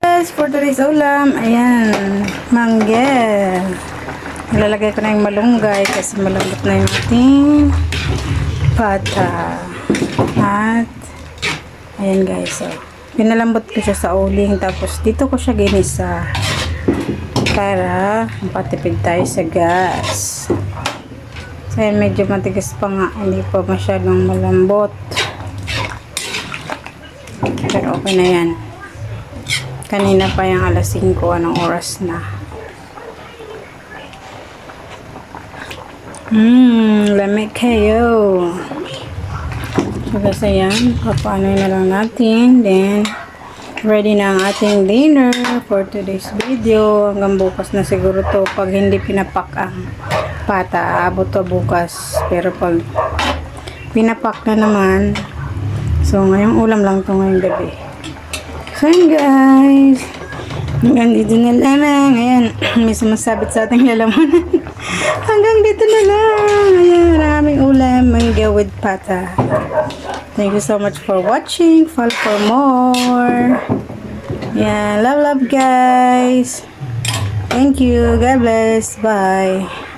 Guys, for today's ulam, ayan, mangge. Nilalagay ko na yung malunggay kasi malambot na yung ating pata. At, ayan guys, oh. Pinalambot ko siya sa uling, tapos dito ko siya ginisa para patipid tayo sa gas. So, ayan, medyo matigas pa nga, hindi pa masyadong malambot. Pero okay na yan. Kanina pa yung alas 5, anong oras na. Mmm, lamig kayo. So, kasi yan, papaano na lang natin. Then, ready na ang ating dinner for today's video. Hanggang bukas na siguro to pag hindi pinapak ang pata. Abot to bukas. Pero pag pinapak na naman, so ngayong ulam lang to ngayong gabi. Yun guys. Hanggang dito na lang. Ayan. May sumasabit sa ating lalamunan. Hanggang dito na lang. Ayan. Maraming ulam. Mangga with pata. Thank you so much for watching. Follow for more. Ayan. Love, love guys. Thank you. God bless. Bye.